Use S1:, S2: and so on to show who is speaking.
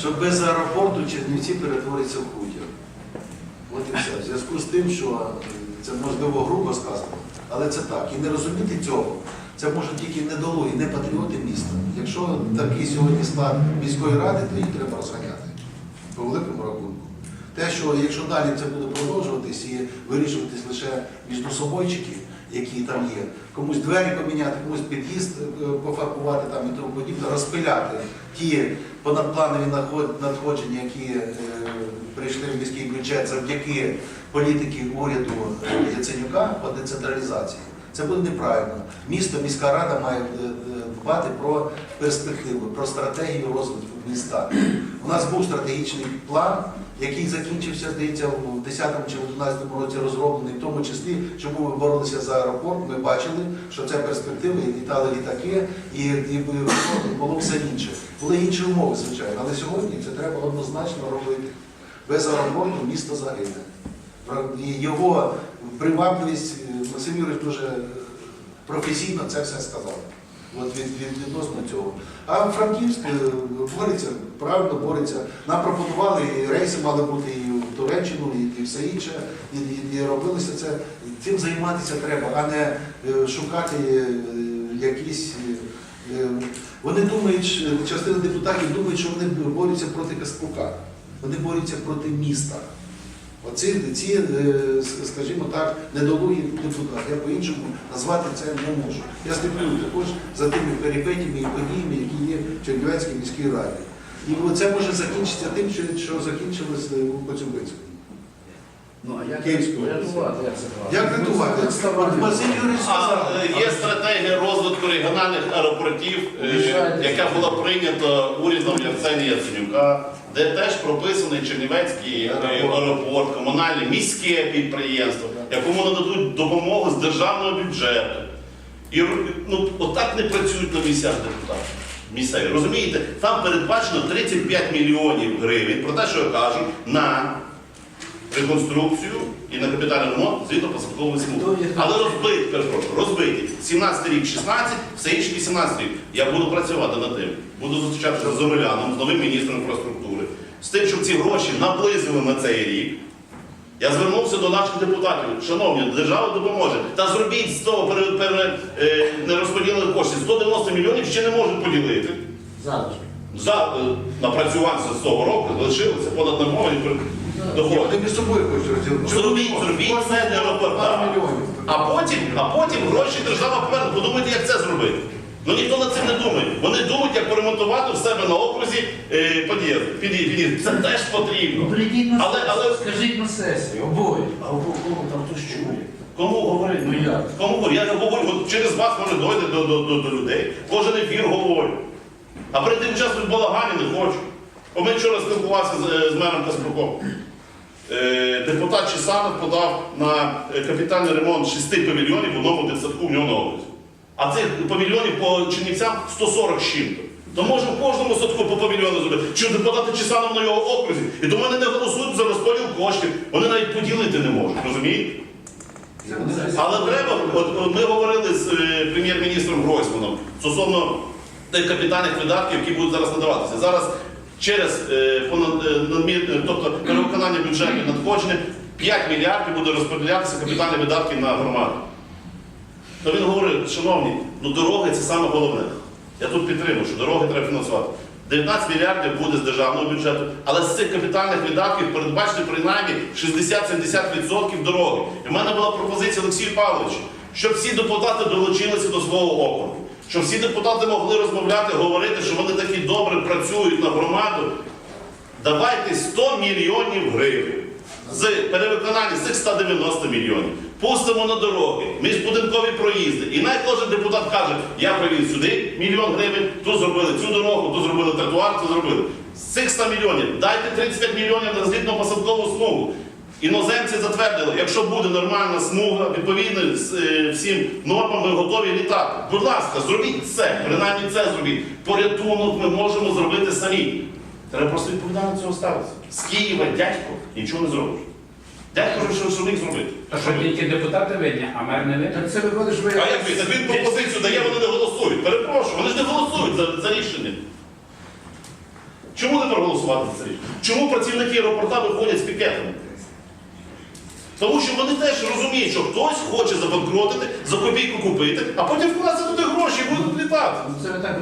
S1: що без аеропорту Чернівці перетвориться в хутір. От і все. В зв'язку з тим, що е, це можливо грубо сказано, але це так. І не розуміти цього, це можуть тільки недолугі, не патріоти міста. Якщо такий сьогодні склад міської ради, то їх треба розганяти по великому рахунку. Те, що якщо далі це буде продовжуватись і вирішуватись лише між собойчики, які там є, комусь двері поміняти, комусь під'їзд е, пофарбувати там і тому подібне, розпиляти ті понадпланові надходження, які е, прийшли в міський бюджет завдяки політики уряду е, Яценюка по децентралізації. Це буде неправильно. Місто, міська рада має е, е, дбати про перспективу, про стратегію розвитку міста. У нас був стратегічний план, який закінчився, здається, в 10 чи в 11 році розроблений, в тому числі, чому ми боролися за аеропорт. Ми бачили, що це перспективи, і літали літаки, і, і було все інше. Були інші умови, звичайно, але сьогодні це треба однозначно робити. Без аеропорту місто загине. Його привабливість Максим Юрійович дуже е, професійно це все сказав. От від, від, відносно цього. А Франківськ е, бореться, правильно бореться. Нам пропонували, і рейси мали бути і в Туреччину, і, і все інше, і, і, і робилося це. Цим займатися треба, а не е, шукати якісь. Вони думають, частина депутатів думають, що вони борються проти Каспрука. Вони борються проти міста. Оці, ці, е, скажімо так, недолугі депутати. Я по-іншому назвати це не можу. Я слідкую також за тими перипетіями і подіями, які є в Чернівецькій міській раді. І це може закінчитися тим, що, закінчилось е, у Коцюбинському.
S2: Ну, а як
S1: Київського.
S2: рятувати? Як це
S1: Як рятувати? От Василь Юрійович
S3: А е, є стратегія розвитку регіональних аеропортів, е, яка була прийнята урядом Яценія Яценюка, де теж прописаний Чернівецький е, аеропорт, комунальне міське підприємство, якому нададуть допомогу з державного бюджету. І ну, отак не працюють на місцях депутати. Місцеві. Розумієте, там передбачено 35 мільйонів гривень про те, що я кажу, на реконструкцію і на капітальний ремонт згідно посадкової смуги. Але розбиті, перепрошую, розбиті. 17 рік 16, все інше 18 рік. Я буду працювати над тим. Буду зустрічатися з Омеляном, з новим міністром інфраструктури, з тим, щоб ці гроші наблизили на цей рік. Я звернувся до наших депутатів, шановні, держава допоможе. Та зробіть з того пере, пере, е, нерозподілених коштів 190 мільйонів ще не можуть поділити.
S2: Зараз.
S3: За е, напрацювання з того року лишилося понад нормовані доходи.
S1: Вони між собою хочуть розділити.
S3: Зробіть, зробіть це для аеропорта. А потім, а потім гроші держава поверне. Подумайте, як це зробити. Ну ніхто над цим не думає. Вони думають, як поремонтувати в себе на окрузі е, під'їзд. Під'їзд. Це теж потрібно.
S2: Прийдіть на
S3: Але- але-
S2: скажіть на сесію, обоє. А обоє там хтось чує.
S3: Кому говорити?
S2: Ну як?
S3: Кому говорю? Я не говорю, от через вас може дойде до, до, до, до людей. Кожен ефір говорю. А перед тим часом балагані не хочу. Бо ми вчора спілкувалися з, з мером Каспруком. Е, депутат Чесанов подав на е, капітальний ремонт шести павільйонів в одному дитсадку в нього на області. А цих павільйонів по Чернівцям 140 з чим-то. То може в кожному садку по павільйону зробити. Чи депутати Чесанов на його окрузі? І до мене не голосують за розподіл коштів. Вони навіть поділити не можуть, розумієте? Але треба, от, от ми говорили з е, прем'єр-міністром Гройсманом стосовно тих капітальних видатків, які будуть зараз надаватися. Зараз через е, е, е, тобто перевиконання бюджетних надходжень 5 мільярдів буде розподілятися капітальні видатки на громаду. То він говорить, шановні, ну дороги це саме головне. Я тут підтримую, що дороги треба фінансувати. 19 мільярдів буде з державного бюджету, але з цих капітальних видатків передбачити принаймні 60-70% дороги. І в мене була пропозиція Олексію Павловичу, щоб всі депутати долучилися до свого округу, щоб всі депутати могли розмовляти, говорити, що вони такі добре працюють на громаду. Давайте 100 мільйонів гривень з перевиконання з цих 190 мільйонів. Пустимо на дороги, міжбудинкові проїзди. І навіть кожен депутат каже, я привіз сюди мільйон гривень, тут зробили цю дорогу, тут зробили тротуар, тут зробили. З цих 100 мільйонів дайте 35 мільйонів на злітно посадкову смугу. Іноземці затвердили, якщо буде нормальна смуга, відповідно з е, всім нормам, ми готові літати. Будь ласка, зробіть це, принаймні це зробіть. Порятунок ми можемо зробити самі. Треба просто відповідально до цього ставитися. З Києва дядько нічого не зробиш. Дядько що, що міг зробити.
S4: Та що тільки депутати винні, а мер не винен.
S2: Так це виходить, що ви...
S3: А як він? Так він пропозицію дає, вони не голосують. Перепрошую, вони ж не голосують за, за рішення. Чому не проголосувати за це рішення? Чому працівники аеропорта виходять з пікетами? Тому що вони теж розуміють, що хтось хоче забанкротити, за копійку купити, а потім вкласти туди гроші і будуть літати.
S4: Це не так.